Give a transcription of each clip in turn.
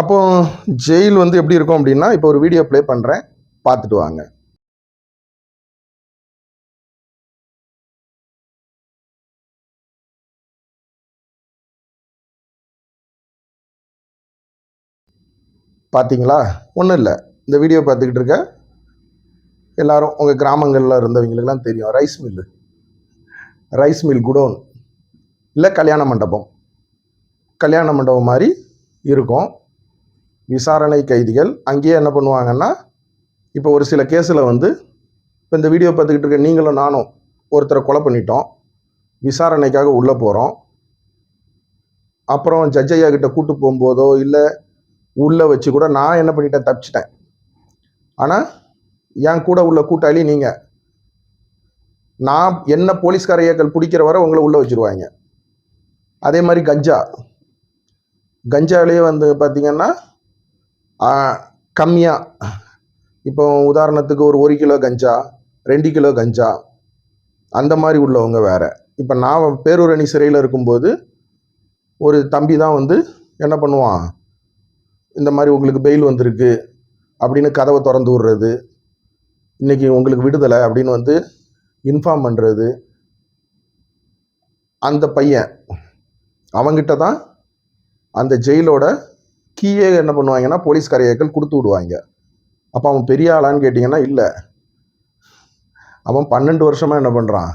அப்போ ஜெயில் வந்து எப்படி இருக்கும் அப்படின்னா இப்போ ஒரு வீடியோ ப்ளே பண்ணுறேன் பார்த்துட்டு வாங்க. பார்த்தீங்களா? ஒன்றும் இல்லை. இந்த வீடியோ பார்த்துக்கிட்டு இருக்க எல்லாரும் உங்கள் கிராமங்களில் இருந்தவங்களுக்கெல்லாம் தெரியும். Rice mill rice mill godown. இல்லை கல்யாண மண்டபம். கல்யாண மண்டபம் மாதிரி இருக்கும். விசாரணை கைதிகள் அங்கேயே என்ன பண்ணுவாங்கன்னா இப்போ ஒரு சில கேஸில் வந்து இப்போ இந்த வீடியோ பார்த்துக்கிட்டு இருக்க நீங்களும் நானும் ஒருத்தரை கொலை பண்ணிட்டோம் விசாரணைக்காக உள்ளே போகிறோம் அப்புறம் ஜட்ஜ் ஐயா கிட்ட கூட்டு போகும்போதோ இல்லை உள்ளே வச்சு கூட நான் என்ன பண்ணிட்டேன் தப்பிச்சிட்டேன். ஆனால் என் கூட உள்ள கூட்டாளி நீங்கள் நான் என்ன போலீஸ்கார ஐயாக்கள் பிடிக்கிற வரை உங்களை உள்ளே வச்சுருவாங்க. அதே மாதிரி கஞ்சா. கஞ்சாலேயே வந்து பார்த்திங்கன்னா கம்மியாக இப்போ உதாரணத்துக்கு ஒரு ஒரு கிலோ கஞ்சா ரெண்டு கிலோ கஞ்சா அந்த மாதிரி உள்ளவங்க வேறு. இப்போ நான் பேரூரணி சிறையில் இருக்கும்போது ஒரு தம்பி தான் வந்து என்ன பண்ணுவான்? இந்த மாதிரி உங்களுக்கு பெயில் வந்திருக்கு அப்படின்னு கதவை திறந்து விடுறது இன்றைக்கி உங்களுக்கு விடுதலை அப்படின்னு வந்து இன்ஃபார்ம் பண்ணுறது அந்த பையன் அவங்கிட்ட தான் அந்த ஜெயிலோட கீயே என்ன பண்ணுவாங்கன்னா போலீஸ் கரையாக்கள் கொடுத்து விடுவாங்க. அப்போ அவன் பெரிய ஆளான்னு கேட்டிங்கன்னா இல்லை. அவன் பன்னெண்டு வருஷமாக என்ன பண்ணுறான்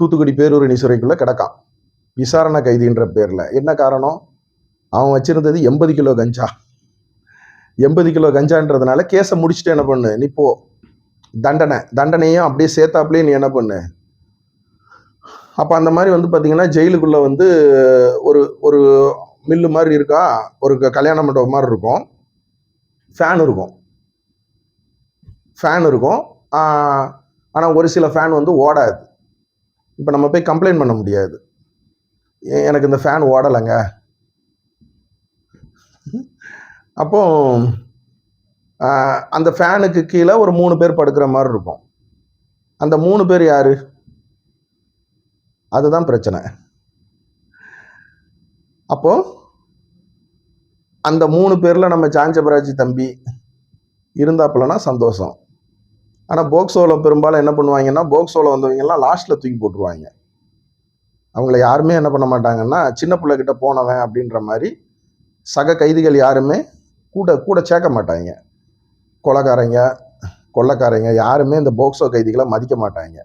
தூத்துக்குடி பேரூர் சிறைக்குள்ளே கிடக்கான். விசாரணை கைதின்ற பேரில். என்ன காரணம்? அவன் வச்சுருந்தது எண்பது கிலோ கஞ்சா. எண்பது கிலோ கஞ்சான்றதுனால கேஸை முடிச்சுட்டு என்ன பண்ணு? நீ போ. தண்டனை. தண்டனையும் அப்படியே சேர்த்தாப்புலேயே நீ என்ன பண்ணு? அப்போ அந்த மாதிரி வந்து பார்த்தீங்கன்னா ஜெயிலுக்குள்ளே வந்து ஒரு ஒரு மில்லு மாதிரி இருக்கா? ஒரு க- கல்யாண மண்டபம் மாதிரி இருக்கும். ஃபேன் இருக்கும். ஃபேன் இருக்கும். ஆனால் ஒரு சில ஃபேன் வந்து ஓடாது. இப்போ நம்ம போய் கம்ப்ளைண்ட் பண்ண முடியாது. எனக்கு இந்த ஃபேன் ஓடலைங்க. அப்போ அந்த ஃபேனுக்கு கீழே ஒரு மூணு பேர் படுக்கிற மாதிரி இருக்கும். அந்த மூணு பேர் யார்? அதுதான் பிரச்சனை. அப்போ அந்த மூணு பேரில் நம்ம ஜாஞ்சபராஜி தம்பி இருந்தாப்புலனா சந்தோஷம். ஆனால் போக்சோவில் பெரும்பாலும் என்ன பண்ணுவாங்கன்னா போக்சோவில் வந்தவங்கெல்லாம் லாஸ்ட்டில் தூக்கி போட்டுருவாங்க. அவங்கள யாருமே என்ன பண்ண மாட்டாங்கன்னா சின்ன பிள்ளைகிட்ட போனவன் அப்படின்ற மாதிரி சக கைதிகள் யாருமே கூட கூட சேர்க்க மாட்டாங்க. கொலக்காரங்க கொள்ளக்காரங்க யாருமே இந்த போக்சோ கைதிகளை மதிக்க மாட்டாங்க.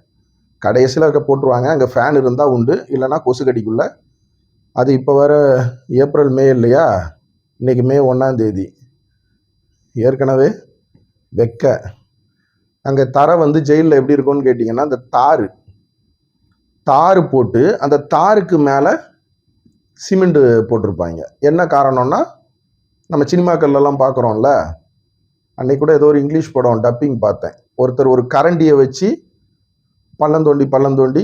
கடைசியில் இருக்க போட்டுருவாங்க. அங்கே ஃபேன் இருந்தால் உண்டு இல்லைன்னா கொசுக்கடிக்குள்ளே அது இப்போ வர ஏப்ரல் மே இல்லையா? இன்னைக்கு மே ஒன்றாம் தேதி. ஏற்கனவே வெக்க. அங்கே தரை வந்து ஜெயிலில் எப்படி இருக்கும்னு கேட்டிங்கன்னா அந்த தார் தார் போட்டு அந்த தாருக்கு மேலே சிமெண்ட் போட்டிருப்பாங்க. என்ன காரணம்னா நம்ம சினிமாக்கள்லாம் பார்க்குறோம்ல. அன்னைக்கு கூட ஏதோ ஒரு இங்கிலீஷ் படம் டப்பிங் பார்த்தேன். ஒருத்தர் ஒரு கரண்டியை வச்சு பள்ளம் தோண்டி பள்ளம் தோண்டி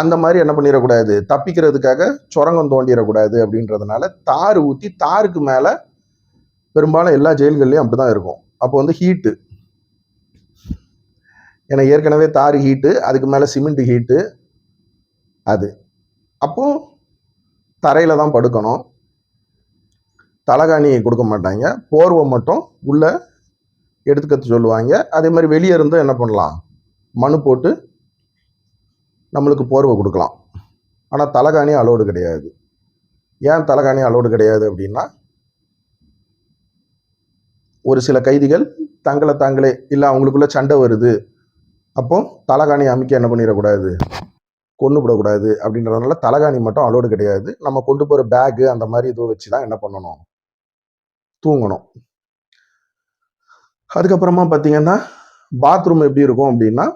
அந்த மாதிரி என்ன பண்ணிடக்கூடாது? தப்பிக்கிறதுக்காக சுரங்கம் தோண்டிடக்கூடாது அப்படின்றதுனால தார் ஊற்றி தாருக்கு மேலே பெரும்பாலும் எல்லா ஜெயில்கள்லையும் அப்படி தான் இருக்கும். அப்போ வந்து ஹீட்டு ஏன்னா ஏற்கனவே தார் ஹீட்டு அதுக்கு மேலே சிமெண்ட் ஹீட்டு அது. அப்போ தரையில் தான் படுக்கணும். தலகாணி கொடுக்க மாட்டாங்க. போர்வை மட்டும் உள்ளே எடுத்துக்கிறது சொல்லுவாங்க. அதே மாதிரி வெளியே இருந்தும் என்ன பண்ணலாம்? மனு போட்டு நம்மளுக்கு போர்வை கொடுக்கலாம். ஆனால் தலைகாணி அலோடு கிடையாது. ஏன் தலைகாணி அலோடு கிடையாது அப்படின்னா ஒரு சில கைதிகள் தங்களை தாங்களே இல்லை அவங்களுக்குள்ள சண்டை வருது. அப்போ தலைகாணி அமைக்க என்ன பண்ணிடக்கூடாது? கொண்டு விடக்கூடாது அப்படின்றதுனால தலைகாணி மட்டும் அலோடு கிடையாது. நம்ம கொண்டு போகிற பேகு அந்த மாதிரி இதுவும் வச்சு தான் என்ன பண்ணணும்? தூங்கணும். அதுக்கப்புறமா பார்த்தீங்கன்னா பாத்ரூம் எப்படி இருக்கும் அப்படின்னா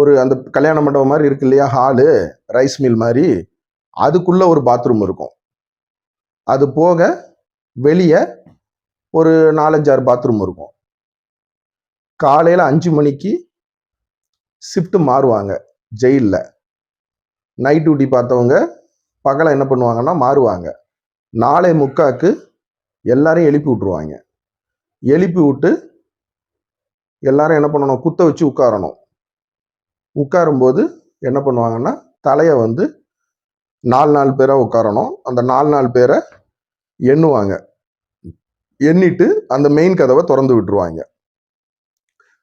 ஒரு அந்த கல்யாண மண்டபம் மாதிரி இருக்கு இல்லையா ஹாலு ரைஸ் மில் மாதிரி அதுக்குள்ள ஒரு பாத்ரூம் இருக்கும். அது போக வெளியே ஒரு நாலஞ்சாறு பாத்ரூம் இருக்கும். காலையில் அஞ்சு மணிக்கு ஷிஃப்ட் மாறுவாங்க ஜெயிலில் நைட் டியூட்டி பார்த்தவங்க பகலை என்ன பண்ணுவாங்கன்னா மாறுவாங்க. நாளை முக்காக்கு எல்லாரையும் எழுப்பி விட்ருவாங்க எழுப்பி விட்டு எல்லாரும் என்ன பண்ணணும் குத்த வச்சு உட்காரணும். உட்காரும்போது என்ன பண்ணுவாங்கன்னா தலையை வந்து நாலு நாலு பேராக உட்காரணும். அந்த நாலு நாலு பேரை எண்ணுவாங்க. எண்ணிட்டு அந்த மெயின் கதவை திறந்து விட்டுருவாங்க.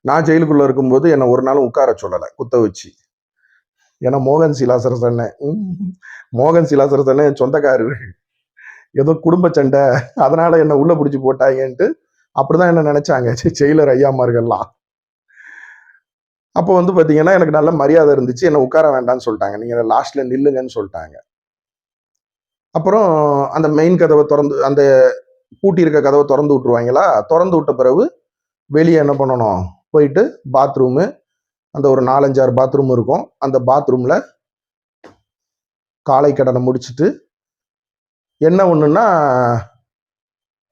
நான் ஜெயிலுக்குள்ளே இருக்கும்போது என்னை ஒரு நாளும் உட்கார சொல்லலை குத்த வச்சு. ஏன்னா மோகன் சிலாசர அண்ணன் மோகன் சிலாசர அண்ணன் என் ஏதோ குடும்ப சண்டை. அதனால என்னை உள்ளே பிடிச்சி போட்டாங்கன்ட்டு அப்படிதான் என்ன நினைச்சாங்க ஜெயிலர் ஐயாமார்கள்லாம். அப்போ வந்து பார்த்தீங்கன்னா எனக்கு நல்ல மரியாதை இருந்துச்சு. என்னை உட்கார வேண்டாம்னு சொல்லிட்டாங்க. நீங்கள் லாஸ்ட்டில் நில்லுங்கன்னு சொல்லிட்டாங்க. அப்புறம் அந்த மெயின் கதவை திறந்து அந்த பூட்டி இருக்க கதவை திறந்து விட்ருவாங்களா திறந்து விட்ட பிறகு வெளியே என்ன பண்ணணும்? போயிட்டு பாத்ரூமு அந்த ஒரு நாலஞ்சாறு பாத்ரூம் இருக்கும். அந்த பாத்ரூமில் காலை கடனை முடிச்சிட்டு என்ன ஒன்றுன்னா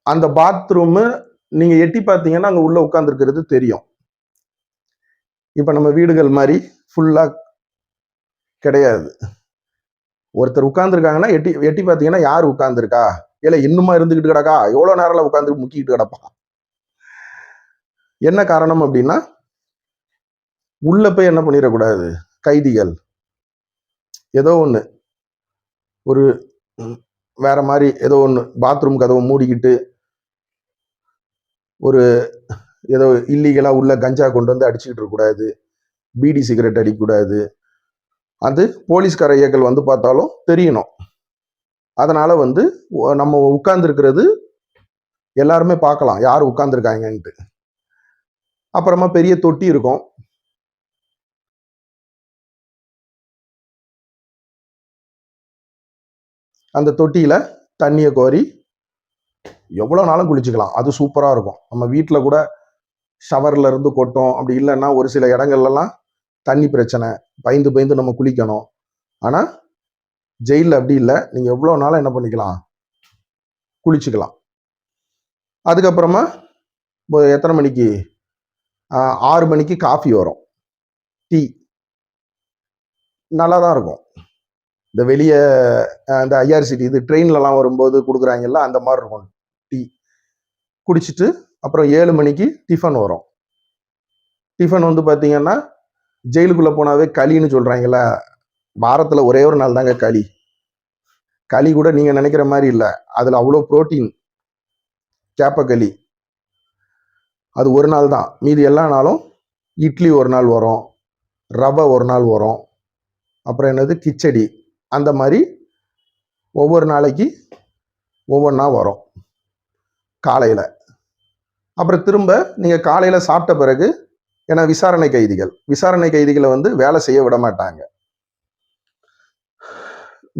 அந்த பாத்ரூமு நீங்கள் எட்டி பார்த்தீங்கன்னா அங்கே உள்ளே உட்காந்துருக்கிறது தெரியும். இப்போ நம்ம வீடுகள் மாதிரி ஃபுல்லாக கிடையாது. ஒருத்தர் உட்காந்துருக்காங்கன்னா எட்டி எட்டி பார்த்தீங்கன்னா யார் உட்காந்துருக்கா இல்லை இன்னுமா இருந்துக்கிட்டு கிடக்கா? எவ்வளோ நேரம்ல உட்காந்து முக்கிக்கிட்டு கிடப்பா? என்ன காரணம் அப்படின்னா உள்ள போய் என்ன பண்ணிடக்கூடாது? கைதிகள். ஏதோ ஒன்று ஒரு வேற மாதிரி ஏதோ ஒன்று பாத்ரூம் கதவை மூடிக்கிட்டு ஒரு ஏதோ இல்லீகலாக உள்ள கஞ்சா கொண்டு வந்து அடிச்சுக்கிட்டு இருக்கக்கூடாது பீடி சிகரெட் அடிக்கக்கூடாது அது போலீஸ்கார இயக்கல் வந்து பார்த்தாலும் தெரியணும். அதனால் வந்து நம்ம உட்கார்ந்துருக்கிறது எல்லாருமே பார்க்கலாம். யார் உட்காந்துருக்காங்கன்ட்டு அப்புறமா பெரிய தொட்டி இருக்கும். அந்த தொட்டியில் தண்ணியை கோரி எவ்வளோ நாளும் குளிச்சுக்கலாம். அது சூப்பராக இருக்கும். நம்ம வீட்டில் கூட ஷவர்ல இருந்து கொட்டும். அப்படி இல்லைன்னா ஒரு சில இடங்கள்லாம் தண்ணி பிரச்சனை. பயந்து பயந்து நம்ம குளிக்கணும். ஆனால் ஜெயிலில் அப்படி இல்லை. நீங்கள் எவ்வளோ நாளும் என்ன பண்ணிக்கலாம்? குளிச்சுக்கலாம். அதுக்கப்புறமா இப்போ எத்தனை மணிக்கு? ஆறு மணிக்கு காஃபி வரும். டீ நல்லா தான் இருக்கும். இந்த வெளியே இந்த ஐஆர்சிடி இது ட்ரெயின்லலாம் வரும்போது கொடுக்குறாங்கல்ல அந்த மாதிரி இருக்கும். டீ குடிச்சிட்டு அப்புறம் ஏழு மணிக்கு டிஃபன் வரும். டிஃபன் வந்து பார்த்தீங்கன்னா ஜெயிலுக்குள்ளே போனாவே களின்னு சொல்கிறாங்கல்ல வாரத்தில் ஒரே ஒரு நாள் தாங்க களி. களி கூட நீங்கள் நினைக்கிற மாதிரி இல்லை அதில் அவ்வளோ புரோட்டீன் கேப்பக்களி அது ஒரு நாள் தான். மீதி எல்லா நாளும் இட்லி ஒரு நாள் வரும் ரவை ஒரு நாள் வரும் அப்புறம் என்னது கிச்சடி. அந்த மாதிரி ஒவ்வொரு நாளைக்கு ஒவ்வொன்றா வரும். காலையில். அப்புறம் திரும்ப நீங்கள் காலையில் சாப்பிட்ட பிறகு ஏன்னா விசாரணை கைதிகள் விசாரணை கைதிகளை வந்து வேலை செய்ய விட மாட்டாங்க.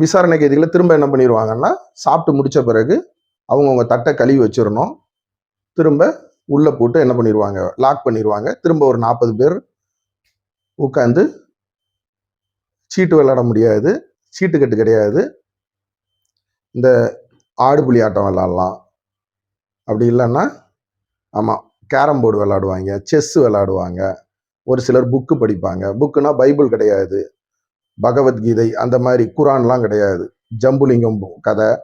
விசாரணை கைதிகளை திரும்ப என்ன பண்ணிடுவாங்கன்னா சாப்பிட்டு முடித்த பிறகு அவங்கவுங்க தட்டை கழுவி வச்சிடணும். திரும்ப உள்ளே போட்டு என்ன பண்ணிடுவாங்க லாக் பண்ணிடுவாங்க திரும்ப ஒரு நாற்பது பேர் உட்காந்து சீட்டு விளையாட முடியாது சீட்டுக்கட்டு கிடையாது. இந்த ஆடு புலி ஆட்டம் விளாட்லாம் அப்படி இல்லைன்னா ஆமாம் கேரம் போர்டு விளாடுவாங்க செஸ் விளாடுவாங்க ஒரு சிலர் புக்கு படிப்பாங்க. புக்குனா பைபிள் கிடையாது. பகவத்கீதை அந்த மாதிரி குரான்லாம் கிடையாது. ஜம்புலிங்கம் கதை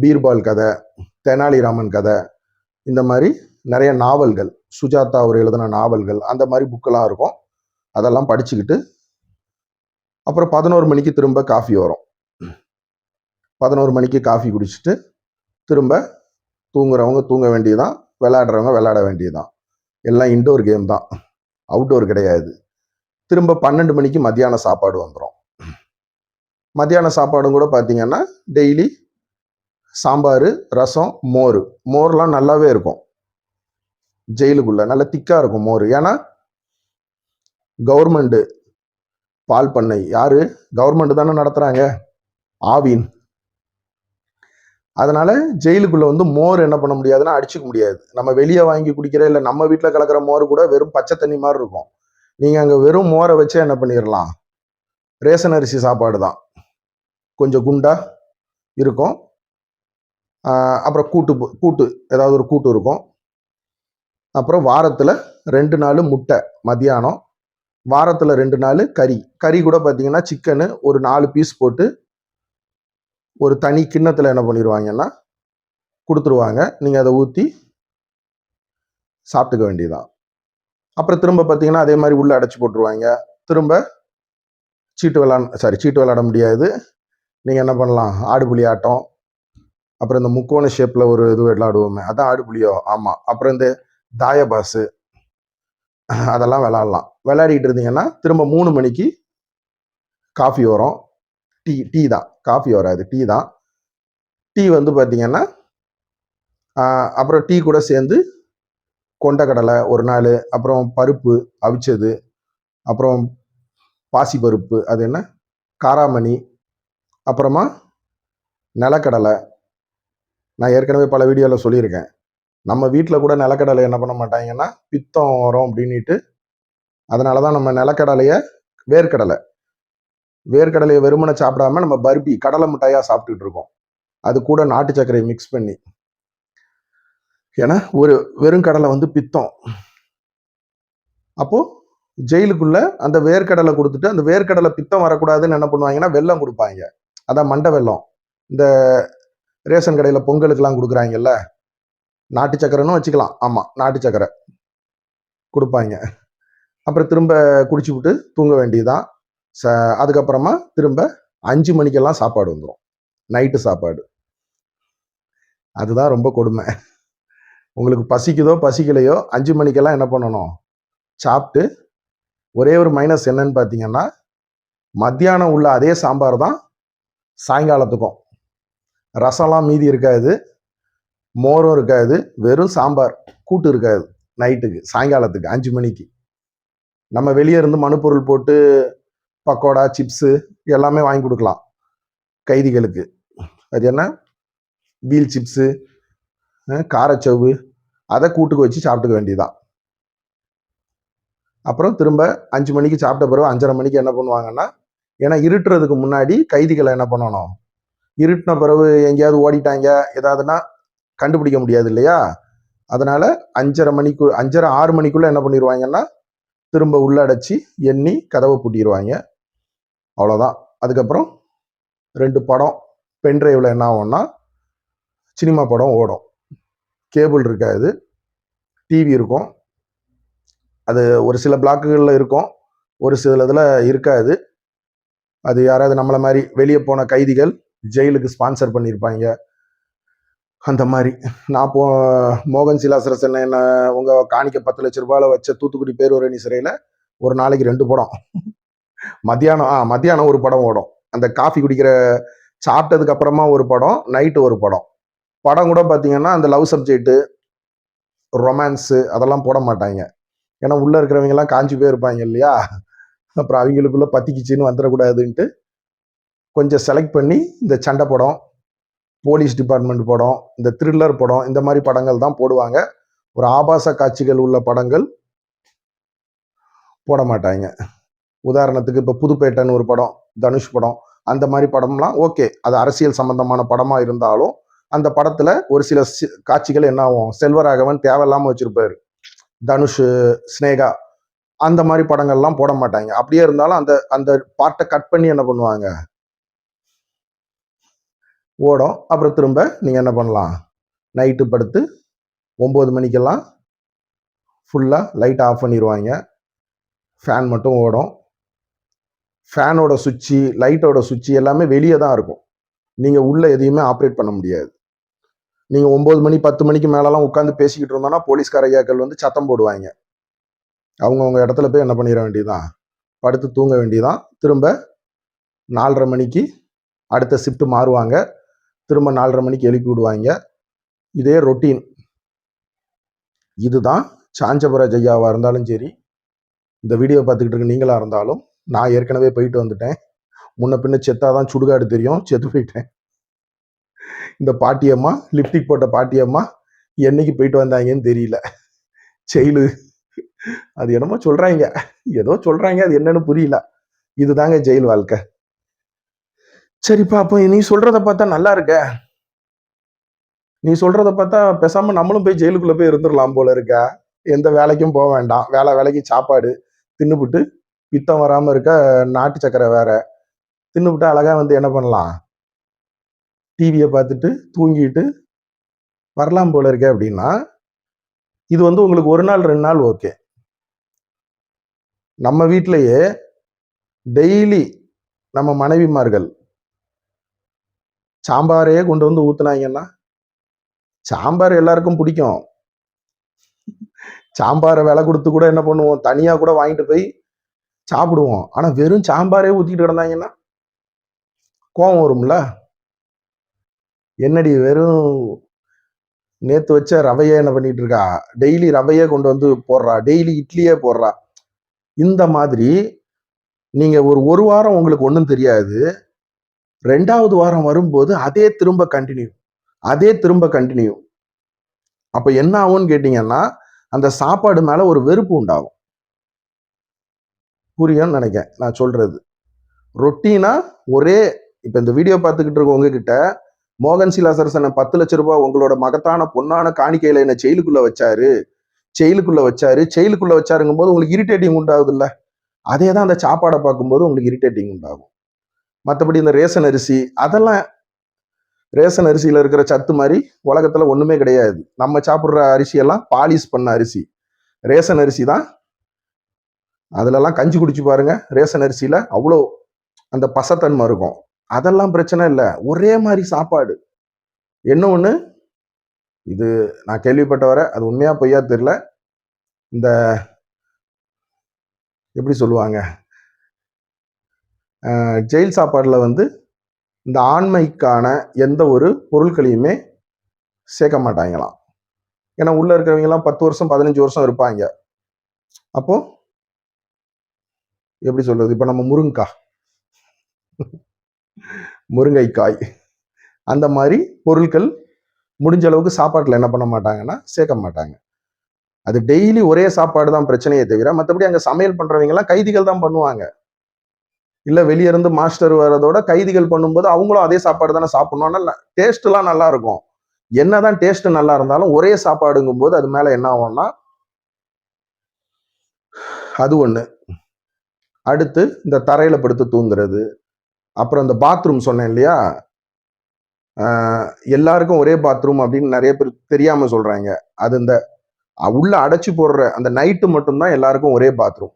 பீர்பால் கதை தெனாலிராமன் கதை இந்த மாதிரி நிறைய நாவல்கள் சுஜாதா அவர் எழுதின நாவல்கள் அந்த மாதிரி புக்கெல்லாம் இருக்கும். அதெல்லாம் படிச்சுக்கிட்டு அப்புறம் பதினோரு மணிக்கு திரும்ப காஃபி வரும். பதினோரு மணிக்கு காஃபி குடிச்சிட்டு திரும்ப தூங்குறவங்க தூங்க வேண்டியதுதான். விளாடுறவங்க விளாட வேண்டியதுதான். எல்லாம் இன்டோர் கேம் தான். அவுட்டோர் கிடையாது. திரும்ப பன்னெண்டு மணிக்கு மத்தியான சாப்பாடு வந்துடும் மத்தியான சாப்பாடும் கூட பார்த்தீங்கன்னா டெய்லி சாம்பார் ரசம் மோர். மோர்லாம் நல்லாவே இருக்கும். ஜெயிலுக்குள்ளே நல்லா திக்காக இருக்கும் மோர். ஏன்னா கவர்மெண்ட்டு பால் பண்ணை. யார்? கவர்மெண்ட் தானே நடத்துகிறாங்க ஆவின். அதனால ஜெயிலுக்குள்ள வந்து மோர் என்ன பண்ண முடியாதுன்னா அடிச்சுக்க முடியாது. நம்ம வெளியே வாங்கி குடிக்கிற இல்லை நம்ம வீட்டில் கலக்கிற மோர் கூட வெறும் பச்சை தண்ணி மாதிரி இருக்கும். நீங்க அங்க வெறும் மோரை வச்சே என்ன பண்ணிடலாம் ரேஷன் அரிசி சாப்பாடு தான். கொஞ்சம் குண்டா இருக்கும். அப்புறம் கூட்டு கூட்டு ஏதாவது ஒரு கூட்டு இருக்கும். அப்புறம் வாரத்துல ரெண்டு நாள் முட்டை மதியானம் வாரத்துல ரெண்டு நாள் கறி. கறி கூட பார்த்தீங்கன்னா சிக்கனு ஒரு நாலு பீஸ் போட்டு ஒரு தனி கிண்ணத்தில் என்ன பண்ணிடுவாங்கன்னா கொடுத்துருவாங்க. நீங்கள் அதை ஊற்றி சாப்பிட்டுக்க வேண்டியதுதான். அப்புறம் திரும்ப பார்த்தீங்கன்னா அதே மாதிரி உள்ளே அடைச்சி போட்டுருவாங்க. திரும்ப சீட்டு விளாட சாரி சீட்டு விளாட முடியாது. நீங்கள் என்ன பண்ணலாம்? ஆடுபுலி ஆட்டம். அப்புறம் இந்த முக்கோண ஷேப்பில் ஒரு இது விளாடுவோமே அதான் ஆடுபுலியோ ஆமாம் அப்புறம் இந்த தாயபாஸு அதெல்லாம் விளாட்லாம் விளையாடிட்டு இருந்தீங்கன்னா திரும்ப மூணு மணிக்கு காஃபி வரும். டீ டீ தான். காஃபி வராது டீ தான். டீ வந்து பார்த்தீங்கன்னா அப்புறம் டீ கூட சேர்ந்து கொண்டக்கடலை ஒரு நாள் அப்புறம் பருப்பு அவிச்சது அப்புறம் பாசி பருப்பு அது என்ன? காராமணி அப்புறமா நிலக்கடலை. நான் ஏற்கனவே பல வீடியோவில் சொல்லியிருக்கேன். நம்ம வீட்டில் கூட நிலக்கடலை என்ன பண்ண மாட்டாங்கன்னா பித்தம் வரும் அப்படின்ட்டு அதனால தான் நம்ம நிலக்கடலையை வேர்க்கடலை வேர்க்கடலையை வெறுமனை சாப்பிடாம நம்ம பர்பி கடலை மிட்டாயாக சாப்பிட்டுட்டு இருக்கோம். அது கூட நாட்டு சர்க்கரையை மிக்ஸ் பண்ணி. ஏன்னா ஒரு வெறும் கடலை வந்து பித்தம். அப்போ ஜெயிலுக்குள்ள அந்த வேர்க்கடலை கொடுத்துட்டு அந்த வேர்க்கடலை பித்தம் வரக்கூடாதுன்னு என்ன பண்ணுவாங்கன்னா வெல்லம் கொடுப்பாங்க. அதான் மண்டை வெல்லம். இந்த ரேஷன் கடையில் பொங்கலுக்கெல்லாம் கொடுக்குறாங்கல்ல நாட்டு சக்கரைன்னு வச்சுக்கலாம். ஆமாம் நாட்டு சக்கரை கொடுப்பாங்க. அப்புறம் திரும்ப குடிச்சு விட்டு தூங்க வேண்டியதுதான். ச அதுக்கப்புறமா திரும்ப அஞ்சு மணிக்கெல்லாம் சாப்பாடு வந்துடும் நைட்டு சாப்பாடு. அதுதான் ரொம்ப கொடுமை. உங்களுக்கு பசிக்குதோ பசிக்கலையோ அஞ்சு மணிக்கெல்லாம் என்ன பண்ணணும்? சாப்பிட்டு ஒரே ஒரு மைனஸ் என்னன்னு பார்த்தீங்கன்னா மத்தியானம் உள்ள அதே சாம்பார் தான் சாயங்காலத்துக்கும். ரசம்லாம் மீதி இருக்காது. மோரும் இருக்காது. வெறும் சாம்பார். கூட்டு இருக்காது. நைட்டுக்கு சாயங்காலத்துக்கு அஞ்சு மணிக்கு. நம்ம வெளியே இருந்து மனுப்பொருள் போட்டு பக்கோடா சிப்ஸு எல்லாமே வாங்கி கொடுக்கலாம். கைதிகளுக்கு. அது என்ன? வீல் சிப்ஸு காரச்சவ்வு அதை கூட்டுக்கு வச்சு சாப்பிட்டுக்க வேண்டியதான் அப்புறம் திரும்ப அஞ்சு மணிக்கு சாப்பிட்ட பிறகு அஞ்சரை மணிக்கு என்ன பண்ணுவாங்கன்னா ஏன்னா இருட்டுறதுக்கு முன்னாடி கைதிகளை என்ன பண்ணணும்? இருட்டின பிறகு எங்கேயாவது ஓடிட்டாங்க ஏதாவதுன்னா கண்டுபிடிக்க முடியாது இல்லையா? அதனால அஞ்சரை மணிக்கு அஞ்சரை ஆறு மணிக்குள்ள என்ன பண்ணிடுவாங்கன்னா திரும்ப உள்ள அடைச்சி எண்ணி கதவை பூட்டிடுவாங்க அவ்வளோதான் அதுக்கப்புறம் ரெண்டு படம் பென்ட்ரைவில் என்ன ஆகும்னா சினிமா படம் ஓடும். கேபிள் இருக்காது. டிவி இருக்கும். அது ஒரு சில பிளாக்குகளில் இருக்கும். ஒரு சில இதில் இருக்காது. அது யாராவது நம்மளை மாதிரி வெளியே போன கைதிகள் ஜெயிலுக்கு ஸ்பான்சர் பண்ணியிருப்பாங்க அந்த மாதிரி. நான் போ மோகன் சிலாசரசன் என்ன உங்கள் காணிக்க பத்து லட்ச ரூபாயில் வச்ச தூத்துக்குடி பேரூரணி சிறையில் ஒரு நாளைக்கு ரெண்டு படம். மத்தியானம் ஆ மத்தியானம் ஒரு படம் ஓடும். அந்த காஃபி குடிக்கிற சாப்பிட்டதுக்கு அப்புறமா ஒரு படம் நைட்டு ஒரு படம். படம் கூட பார்த்தீங்கன்னா அந்த லவ் சப்ஜெக்ட்டு ரொமான்ஸு அதெல்லாம் போட மாட்டாங்க. ஏன்னா உள்ளே இருக்கிறவங்கெல்லாம் காஞ்சி போய் இருப்பாங்க இல்லையா? அப்புறம் அவங்களுக்குள்ள பத்திக்கிச்சின்னு வந்துடக்கூடாதுன்ட்டு கொஞ்சம் செலக்ட் பண்ணி இந்த சண்டை படம் போலீஸ் டிபார்ட்மெண்ட் படம் இந்த த்ரில்லர் படம் இந்த மாதிரி படங்கள் தான் போடுவாங்க. ஒரு ஆபாச காட்சிகள் உள்ள படங்கள் போட மாட்டாங்க. உதாரணத்துக்கு இப்போ புதுப்பேட்டைன்னு ஒரு படம் தனுஷ் படம் அந்த மாதிரி படம்லாம் ஓகே அது அரசியல் சம்பந்தமான படமாக இருந்தாலும் அந்த படத்தில் ஒரு சில காட்சிகள் என்ன ஆகும்? செல்வராகவன் தேவையில்லாமல் வச்சுருப்பார். தனுஷ் ஸ்னேகா அந்த மாதிரி படங்கள்லாம் போட மாட்டாங்க. அப்படியே இருந்தாலும் அந்த அந்த பாட்டை கட் பண்ணி என்ன பண்ணுவாங்க? ஓடும். அப்புறம் திரும்ப நீங்கள் என்ன பண்ணலாம்? நைட்டு படுத்து ஒம்பது மணிக்கெல்லாம் ஃபுல்லாக லைட் ஆஃப் பண்ணிடுவாங்க ஃபேன் மட்டும் ஓடும். ஃபேனோட சுவிட்சு லைட்டோட சுவிட்சு எல்லாமே வெளியே தான் இருக்கும். நீங்கள் உள்ளே எதையுமே ஆப்ரேட் பண்ண முடியாது. நீங்கள் ஒம்பது மணி பத்து மணிக்கு மேலெல்லாம் உட்காந்து பேசிக்கிட்டு இருந்தோன்னா போலீஸ்கார ஐயாக்கள் வந்து சத்தம் போடுவாங்க. அவங்கவுங்க இடத்துல போய் என்ன பண்ணிட வேண்டியதுதான்? படுத்து தூங்க வேண்டியதுதான். திரும்ப நாலரை மணிக்கு அடுத்த ஷிஃப்ட் மாறுவாங்க. திரும்ப நாலரை மணிக்கு எழுப்பி விடுவாங்க. இதே ரொட்டீன் இதுதான் சாஞ்சபுர ஜெய்யாவாக இருந்தாலும் சரி இந்த வீடியோ பார்த்துக்கிட்டு இருக்க நீங்களாக இருந்தாலும் நான் ஏற்கனவே போயிட்டு வந்துட்டேன். முன்ன பின்ன செத்தாதான் சுடுகாடு தெரியும். செத்து போயிட்டேன். இந்த பாட்டியம்மா லிப்டிக் போட்ட பாட்டியம்மா என்னைக்கு போயிட்டு வந்தாங்கன்னு தெரியல. செயலு அது என்னமோ சொல்றாங்க. ஏதோ சொல்றாங்க. அது என்னன்னு புரியல. இதுதாங்க ஜெயில் வாழ்க்கை. சரிப்பா அப்போ நீ சொல்றத பார்த்தா நல்லா இருக்க. நீ சொல்றத பார்த்தா பேசாம நம்மளும் போய் ஜெயிலுக்குள்ள போய் இருந்துடலாம் போல இருக்கா? எந்த வேலைக்கும் போக வேண்டாம். வேலை வேலைக்கு சாப்பாடு தின்னுபிட்டு பித்தம் வராமல் இருக்க நாட்டு சக்கரை வேற. தின்னுவிட்டு அழகாக வந்து என்ன பண்ணலாம்? டிவியை பார்த்துட்டு தூங்கிட்டு வரலாம் போல இருக்கே அப்படின்னா இது வந்து உங்களுக்கு ஒரு நாள் ரெண்டு நாள் ஓகே. நம்ம வீட்டிலையே டெய்லி நம்ம மனைவிமார்கள் சாம்பாரே கொண்டு வந்து ஊத்துனாங்கன்னா சாம்பார் எல்லாருக்கும் பிடிக்கும். சாம்பாரை விலை கொடுத்து கூட என்ன பண்ணுவோம்? தனியாக கூட வாங்கிட்டு போய் சாப்பிடுவோம். ஆனால் வெறும் சாம்பாரே ஊற்றிட்டு கிடந்தாங்கன்னா கோவம் வரும்ல? என்னடி வெறும் நேற்று வச்ச ரவையே என்ன பண்ணிட்டு இருக்கா? டெய்லி ரவையே கொண்டு வந்து போடுறா. டெய்லி இட்லியே போடுறா. இந்த மாதிரி நீங்கள் ஒரு ஒரு வாரம் உங்களுக்கு ஒன்றும் தெரியாது. ரெண்டாவது வாரம் வரும்போது அதே திரும்ப கண்டினியூ அதே திரும்ப கண்டினியூ அப்போ என்ன ஆகும்னு கேட்டிங்கன்னா அந்த சாப்பாடு மேலே ஒரு வெறுப்பு உண்டாகும். புரியும்னு நினைக்கிறேன். நான் சொல்றது. ரொட்டீனா ஒரே இப்போ இந்த வீடியோ பார்த்துக்கிட்டு இருக்க உங்ககிட்ட மோகன் சிலாசரசனை பத்து லட்ச ரூபாய் உங்களோட மகத்தான பொன்னான காணிக்கையில என்ன செயலுக்குள்ள வச்சாரு. செயலுக்குள்ள வச்சாரு. செயலுக்குள்ள வச்சாருங்கும் போது உங்களுக்கு இரிட்டேட்டிங் உண்டாகுது இல்ல அதே தான் அந்த சாப்பாடை பார்க்கும்போது உங்களுக்கு இரிட்டேட்டிங் உண்டாகும். மற்றபடி இந்த ரேஷன் அரிசி அதெல்லாம் ரேஷன் அரிசியில் இருக்கிற சத்து மாதிரி உலகத்தில் ஒன்றுமே கிடையாது. நம்ம சாப்பிட்ற அரிசியெல்லாம் பாலிஷ் பண்ண அரிசி. ரேஷன் அரிசி தான் அதுலலாம் கஞ்சி குடிச்சு பாருங்க ரேஷன் அரிசியில் அவ்வளோ அந்த பசத்தன்மை இருக்கும். அதெல்லாம் பிரச்சனை இல்லை. ஒரே மாதிரி சாப்பாடு. என்ன ஒன்று இது நான் கேள்விப்பட்டவரை அது உண்மையாக பொய்யா தெரில இந்த எப்படி சொல்லுவாங்க? ஜெயில் சாப்பாடில் வந்து இந்த ஆண்மைக்கான எந்த ஒரு பொருட்களையுமே சேர்க்க மாட்டாங்களாம். ஏன்னா உள்ளே இருக்கிறவங்கலாம் பத்து வருஷம் பதினஞ்சு வருஷம் இருப்பாங்க. அப்போது எப்படி சொல்றது? இப்போ நம்ம முருங்கைக்காய். முருங்கைக்காய். அந்த மாதிரி பொருட்கள் முடிஞ்ச அளவுக்கு சாப்பாட்டில் என்ன பண்ண மாட்டாங்கன்னா சேர்க்க மாட்டாங்க. அது டெய்லி ஒரே சாப்பாடு தான் பிரச்சனையே தவிர மற்றபடி அங்கே சமையல் பண்ணுறவங்கலாம் கைதிகள் தான் பண்ணுவாங்க. இல்லை வெளியிருந்து மாஸ்டர் வர்றதோட கைதிகள் பண்ணும்போது அவங்களும் அதே சாப்பாடு தானே சாப்பிடணும். ஆனால் டேஸ்ட்லாம் நல்லா இருக்கும். என்னதான் டேஸ்ட் நல்லா இருந்தாலும் ஒரே சாப்பாடுங்கும் போது அது மேலே என்ன ஆகும்னா அது ஒன்று அடுத்து இந்த தரையில படுத்து தூங்குறது. அப்புறம் இந்த பாத்ரூம் சொன்னேன் இல்லையா? எல்லாருக்கும் ஒரே பாத்ரூம் அப்படின்னு நிறைய பேர் தெரியாம சொல்றாங்க. அது இந்த உள்ள அடைச்சு போடுற அந்த நைட்டு மட்டும்தான் எல்லாருக்கும் ஒரே பாத்ரூம்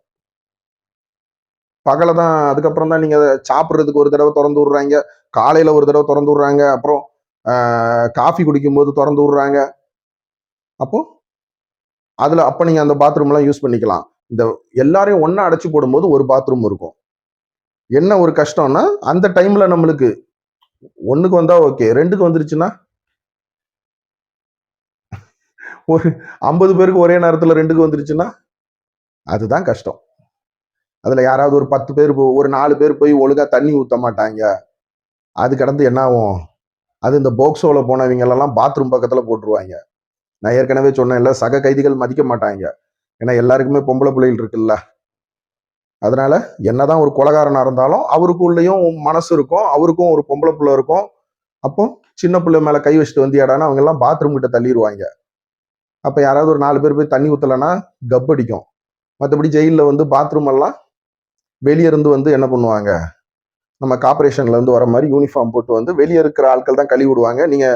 பகல தான் அதுக்கப்புறம் தான் நீங்க அதை சாப்பிட்றதுக்கு ஒரு தடவை திறந்து விடுறாங்க. காலையில ஒரு தடவை திறந்து விடுறாங்க. அப்புறம் காஃபி குடிக்கும்போது திறந்து விடுறாங்க. அப்போ அதுல அப்ப நீங்க அந்த பாத்ரூம் எல்லாம் யூஸ் பண்ணிக்கலாம். இந்த எல்லாரையும் ஒன்றா அடைச்சி போடும்போது ஒரு பாத்ரூம் இருக்கும். என்ன ஒரு கஷ்டம்னா அந்த டைம்ல நம்மளுக்கு ஒன்றுக்கு வந்தா ஓகே ரெண்டுக்கு வந்துருச்சுன்னா? ஒரு ஐம்பது பேருக்கு ஒரே நேரத்தில் ரெண்டுக்கு வந்துருச்சுன்னா? அதுதான் கஷ்டம். அதில் யாராவது ஒரு பத்து பேர் ஒரு நாலு பேர் போய் ஒழுங்காக தண்ணி ஊற்ற மாட்டாங்க. அது கடந்து என்ன ஆகும்? அது இந்த போக்சோல போனவங்களெல்லாம் பாத்ரூம் பக்கத்தில் போட்டுருவாங்க. நான் ஏற்கனவே சொன்னேன்ல சக கைதிகள் மதிக்க மாட்டாங்க. ஏன்னா எல்லாருக்குமே பொம்பளை பிள்ளைகள் இருக்குல்ல. அதனால என்னதான் ஒரு கொலகாரனா இருந்தாலும் அவருக்குள்ளேயும் மனசு இருக்கும் அவருக்கும் ஒரு பொம்பளை பிள்ளை இருக்கும். அப்போ சின்ன பிள்ளை மேல கை வச்சுட்டு வந்தியாடான்னு அவங்க எல்லாம் பாத்ரூம் கிட்ட தள்ளிடுவாங்க அப்ப யாராவது ஒரு நாலு பேர் போய் தண்ணி ஊத்தலைன்னா கப் அடிக்கும். மற்றபடி ஜெயில்ல வந்து பாத்ரூம் எல்லாம் வெளியே இருந்து வந்து என்ன பண்ணுவாங்க? நம்ம கார்பரேஷன்ல இருந்து வர மாதிரி யூனிஃபார்ம் போட்டு வந்து வெளியே இருக்கிற ஆட்கள் தான் கழுவி விடுவாங்க. நீங்க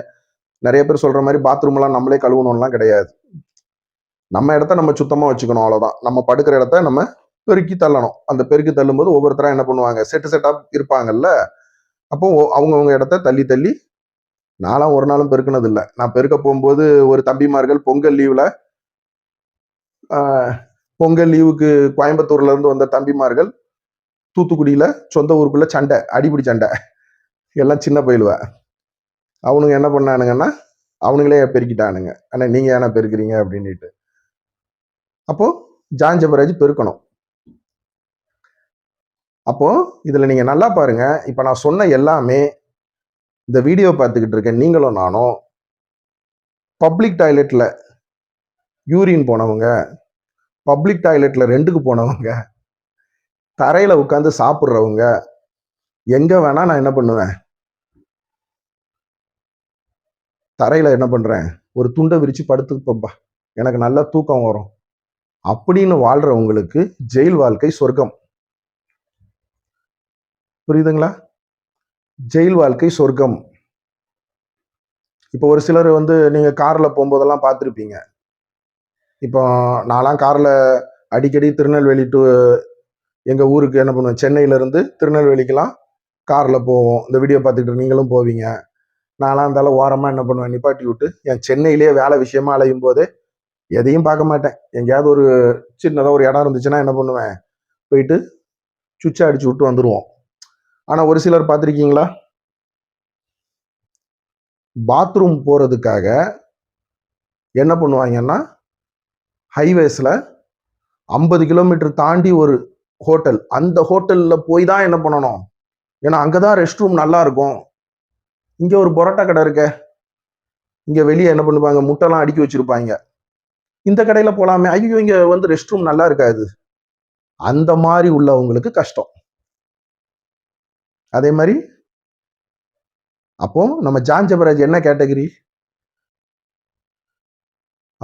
நிறைய பேர் சொல்ற மாதிரி பாத்ரூம் எல்லாம் நம்மளே கழுவணும்லாம் கிடையாது. நம்ம இடத்த நம்ம சுத்தமாக வச்சுக்கணும் அவ்வளோதான் நம்ம படுக்கிற இடத்த நம்ம பெருக்கி தள்ளணும். அந்த பெருக்கி தள்ளும்போது ஒவ்வொருத்தராக என்ன பண்ணுவாங்க? செட்டு செட்டாக இருப்பாங்கல்ல? அப்போ அவங்கவுங்க இடத்த தள்ளி தள்ளி நாளாம் ஒரு நாளும் பெருக்கினது இல்லை நான் பெருக்க போகும்போது ஒரு தம்பிமார்கள் பொங்கல் லீவில் பொங்கல் லீவுக்கு கோயம்புத்தூர்லேருந்து வந்த தம்பிமார்கள் தூத்துக்குடியில் சொந்த ஊருக்குள்ளே சண்டை அடிபிடி சண்டை. எல்லாம் சின்ன பயிலுவ. அவனுங்க என்ன பண்ணானுங்கன்னா அவனுங்களே பெருக்கிட்டானுங்க. ஆனா நீங்கள் ஏன்னா அப்படின்ட்டு அப்போது அப்போ ஜாஞ்சபராஜ் பெருக்கணும். அப்போ இதுல நீங்க நல்லா பாருங்க. இப்ப நான் சொன்ன எல்லாமே இந்த வீடியோ பார்த்துக்கிட்டு இருக்க நீங்களும் நானும். பப்ளிக் டாய்லெட்ல யூரின் போனவங்க பப்ளிக் டாய்லெட்ல ரெண்டுக்கு போனவங்க தரையில உட்காந்து சாப்பிட்றவங்க எங்க வேணா நான் என்ன பண்ணுவேன்? தரையில என்ன பண்றேன்? ஒரு துண்டை விரிச்சு படுத்துப்பப்பா எனக்கு நல்லா தூக்கம் வரும். அப்படின்னு வாழ்றவங்களுக்கு ஜெயில் வாழ்க்கை சொர்க்கம். புரியுதுங்களா? ஜெயில் வாழ்க்கை சொர்க்கம். இப்போ ஒரு சிலர் வந்து நீங்கள் காரில் போகும்போதெல்லாம் பார்த்துருப்பீங்க. இப்போ நான்லாம் காரில் அடிக்கடி திருநெல்வேலி டு எங்கள் ஊருக்கு என்ன பண்ணுவேன்? சென்னையிலேருந்து திருநெல்வேலிக்கெலாம் திருநெல்வேலிக்கெல்லாம் போவோம். இந்த வீடியோ பார்த்துக்கிட்டு நீங்களும் போவீங்க. நான்லாம் இருந்தாலும் ஓரமாக என்ன பண்ணுவேன்? நிப்பாட்டி விட்டு என் சென்னையிலேயே வேலை விஷயமா அலையும் போது எதையும் பார்க்க மாட்டேன். எங்கேயாவது ஒரு சின்னதாக ஒரு இடம் இருந்துச்சுன்னா என்ன பண்ணுவேன்? போயிட்டு சுவிட்சை அடிச்சு விட்டு வந்துடுவோம் ஆனால் ஒரு சிலர் பார்த்துருக்கீங்களா? பாத்ரூம் போகிறதுக்காக என்ன பண்ணுவாங்கன்னா ஹைவேஸில் ஐம்பது கிலோமீட்டர் தாண்டி ஒரு ஹோட்டல். அந்த ஹோட்டலில் போய் தான் என்ன பண்ணணும்? ஏன்னா அங்கே தான் ரெஸ்ட் ரூம் நல்லா இருக்கும். இங்கே ஒரு பொரோட்டா கடை இருக்க. இங்கே வெளியே என்ன பண்ணுவாங்க? முட்டைலாம் அடுக்கி வச்சுருப்பாங்க. இந்த கடையில் போகலாமே ஐயோ இங்கே வந்து ரெஸ்ட் ரூம் நல்லா இருக்காது. அந்த மாதிரி உள்ளவங்களுக்கு கஷ்டம். அதே மாதிரி அப்போ நம்ம ஜான் ஜபராஜ் என்ன கேட்டகரி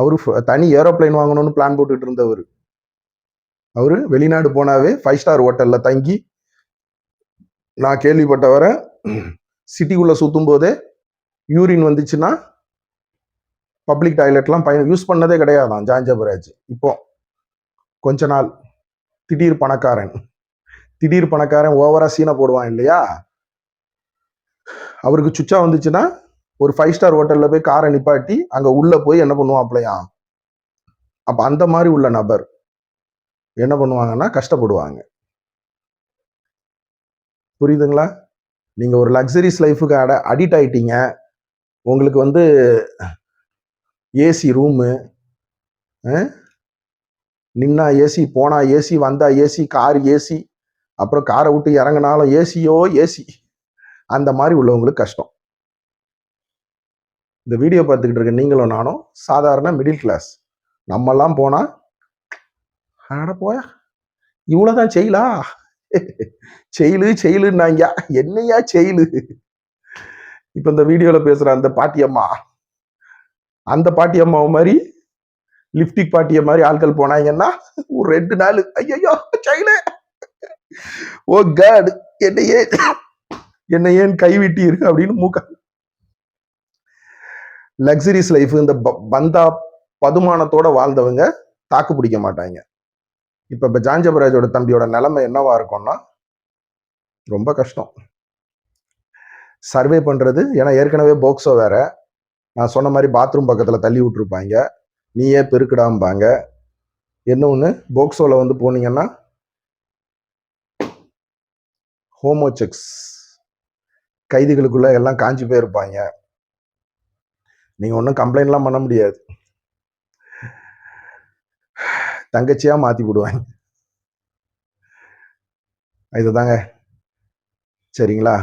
அவரு தனி ஏரோப்ளேன் வாங்கணும்னு பிளான் போட்டுட்டு இருந்தவர். அவரு வெளிநாடு போனாவே ஃபைவ் ஸ்டார் ஹோட்டல்ல தங்கி நான் கேள்விப்பட்டவரை சிட்டிக்குள்ள சுத்தும் போதே யூரின் வந்துச்சுன்னா பப்ளிக் டாய்லெட்லாம் பயன் யூஸ் பண்ணதே கிடையாதான் ஜான் இப்போ கொஞ்ச நாள் திடீர் பணக்காரன். திடீர் பணக்காரன் ஓவரா சீனை போடுவான் இல்லையா? அவருக்கு சுச்சா வந்துச்சுன்னா ஒரு ஃபைவ் ஸ்டார் ஹோட்டல்ல போய் காரை நிப்பாட்டி அங்க உள்ள போய் என்ன பண்ணுவாப்லையா அப்ப அந்த மாதிரி உள்ள நபர் என்ன பண்ணுவாங்கன்னா கஷ்டப்படுவாங்க. புரியுதுங்களா? நீங்க ஒரு லக்ஸரிஸ் லைஃபுக்கு அட அடிக்ட் ஆயிட்டீங்க. உங்களுக்கு வந்து ஏசி ரூமு நின்னா ஏசி போனா ஏசி வந்தா ஏசி கார் ஏசி அப்புறம் காரை விட்டு இறங்கினாலும் ஏசியோ ஏசி. அந்த மாதிரி உள்ளவங்களுக்கு கஷ்டம். இந்த வீடியோ பார்த்துக்கிட்டு இருக்க நீங்களும் நானும் சாதாரண மிடில் கிளாஸ் நம்மெல்லாம் போனா அட போயா இவ்வளவுதான் செய்யலா செயலு செயலுன்னாங்க. என்னையா செயலு? இப்போ இந்த வீடியோவில் பேசுகிற அந்த பாட்டியம்மா அந்த பாட்டி அம்மாவை மாதிரி லிப்டிக் பாட்டியை மாதிரி ஆட்கள் போனாங்கன்னா ஒரு ரெண்டு நாள் ஐயோ செயலு ஓ காட் என்ன ஏன் என்ன ஏன் கைவிட்டீர் அப்படின்னு மூக்க. லக்ஸரிஸ் லைஃப் இந்த ப- பந்தா பதுமானத்தோட வாழ்ந்தவங்க தாக்கு பிடிக்க மாட்டாங்க. இப்ப இப்ப ஜாஞ்சபராஜோட தம்பியோட நிலைமை என்னவா இருக்கும்னா ரொம்ப கஷ்டம். சர்வே பண்றது ஏன்னா ஏற்கனவே போக்சோ வேற. நான் சொன்ன மாதிரி பாத்ரூம் பக்கத்தில் தள்ளி விட்டுருப்பாங்க. நீயே பெருக்கிடாம்பாங்க. என்ன ஒன்று போக்சோல வந்து போனீங்கன்னா ஹோமோசெக்ஸ் கைதிகளுக்குள்ள எல்லாம் காஞ்சி போயிருப்பாங்க. நீங்கள் ஒன்றும் கம்ப்ளைண்ட்லாம் பண்ண முடியாது. தங்கச்சியாக மாற்றி விடுவாங்க. இதுதாங்க. சரிங்களா?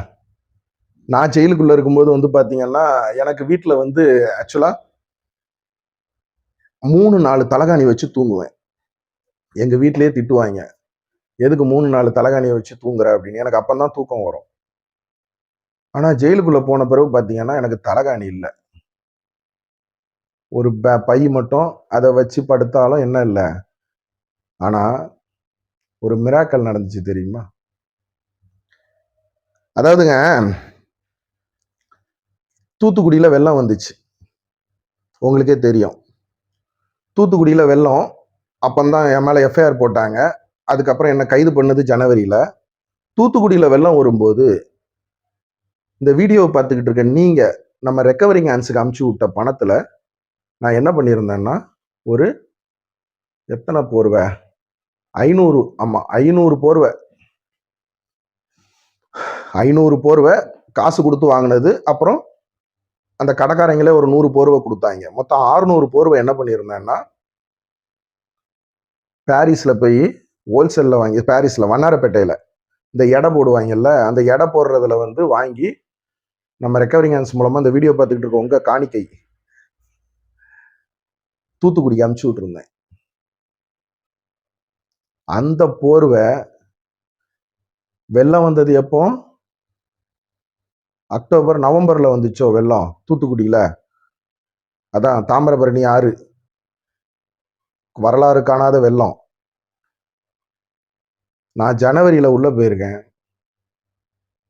நான் ஜெயிலுக்குள்ள இருக்கும்போது வந்து பாத்தீங்கன்னா எனக்கு வீட்டில் வந்து ஆக்சுவலா மூணு நாலு தலகாணி வச்சு தூங்குவேன். எங்க வீட்டிலேயே திட்டுவாங்க எதுக்கு மூணு நாலு தலகாணியை வச்சு தூங்குற? அப்படின்னு. எனக்கு தான் தூக்கம் வரும். ஆனா ஜெயிலுக்குள்ள போன பிறகு பாத்தீங்கன்னா எனக்கு தலகாணி இல்லை. ஒரு ப- பை மட்டும் அதை வச்சு படுத்தாலும் என்ன இல்லை. ஆனா ஒரு மிராக்கல் நடந்துச்சு தெரியுமா? அதாவதுங்க தூத்துக்குடியில் வெள்ளம் வந்துச்சு. உங்களுக்கே தெரியும். தூத்துக்குடியில் வெள்ளம் அப்போந்தான் என் மேலே எஃப்ஐஆர் போட்டாங்க. அதுக்கப்புறம் என்னை கைது பண்ணது ஜனவரியில். தூத்துக்குடியில் வெள்ளம் வரும்போது இந்த வீடியோவை பார்த்துக்கிட்டு இருக்க நீங்கள் நம்ம ரெக்கவரிங் ஹேண்ட்ஸுக்கு அமுச்சு விட்ட பணத்தில் நான் என்ன பண்ணியிருந்தேன்னா ஒரு எத்தனை போர்வை? ஐநூறு ஆமாம் ஐநூறு போர்வை. ஐநூறு போர்வை காசு கொடுத்து வாங்கினது அப்புறம் அந்த கடைக்காரங்களே ஒரு நூறு போர்வை கொடுத்தாங்க. மொத்தம் 600 போர்வை என்ன பண்ணியிருந்தேன்னா பாரிஸில் போய் ஹோல்சேலில் வாங்கி பாரிஸில் வண்ணாரப்பேட்டையில் இந்த எடை போடுவாங்கல்ல அந்த எடை போடுறதுல வந்து வாங்கி நம்ம ரெக்கவரிங் ஹேண்ட்ஸ் மூலமாக இந்த வீடியோ பார்த்துக்கிட்டு இருக்கோம் உங்கள் காணிக்கை தூத்துக்குடிக்கு அமுச்சு விட்டுருந்தேன். அந்த போர்வை வெள்ளம் வந்தது எப்போ? அக்டோபர் நவம்பரில் வந்துச்சோ வெள்ளம் தூத்துக்குடியில்? அதான் தாமிரபரணி ஆறு. வரலாறு காணாத வெள்ளம். நான் ஜனவரியில் உள்ளே போயிருக்கேன்.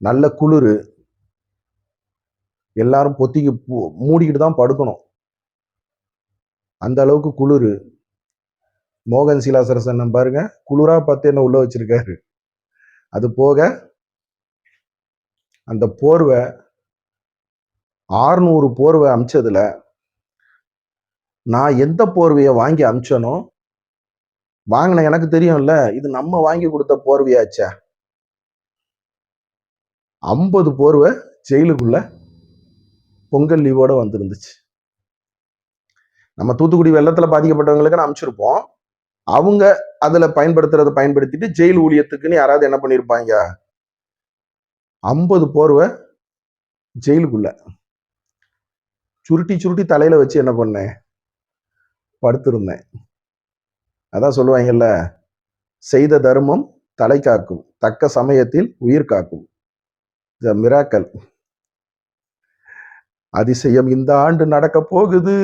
நல்ல குளிர். எல்லாரும் பொத்திக்கு மூடிக்கிட்டு தான் படுக்கணும். அந்த அளவுக்கு குளிர். மோகன் சீலாசரசன் பாருங்க குளிராக பார்த்து என்ன உள்ளே வச்சிருக்காரு. அது போக அந்த போர்வை 600 போர்வை அமிச்சதுல நான் எந்த போர்வையை வாங்கி அமிச்சனோ வாங்கின எனக்கு தெரியும்ல இது நம்ம வாங்கி கொடுத்த போர்வையாச்சே. ஐம்பது போர்வை ஜெயிலுக்குள்ள பொங்கல் லீவோட வந்திருந்துச்சு. நம்ம தூத்துக்குடி வெள்ளத்துல பாதிக்கப்பட்டவங்களுக்கு நான் அமிச்சிருப்போம். அவங்க அதுல பயன்படுத்துறத பயன்படுத்திட்டு ஜெயில் ஊழியத்துக்குன்னு யாராவது என்ன பண்ணிருப்பாங்க? ஐம்பது போர்வை ஜெயிலுக்குள்ள. சுருட்டி சுருட்டி தலையில் வச்சு என்ன பண்ணேன்? படுத்திருந்தேன். அதான் சொல்லுவாங்கல்ல செய்த தர்மம் தலை காக்கும் தக்க சமயத்தில் உயிர் காக்கும். த மிராக்கல் அதிசயம் இந்த ஆண்டு நடக்க போகுது.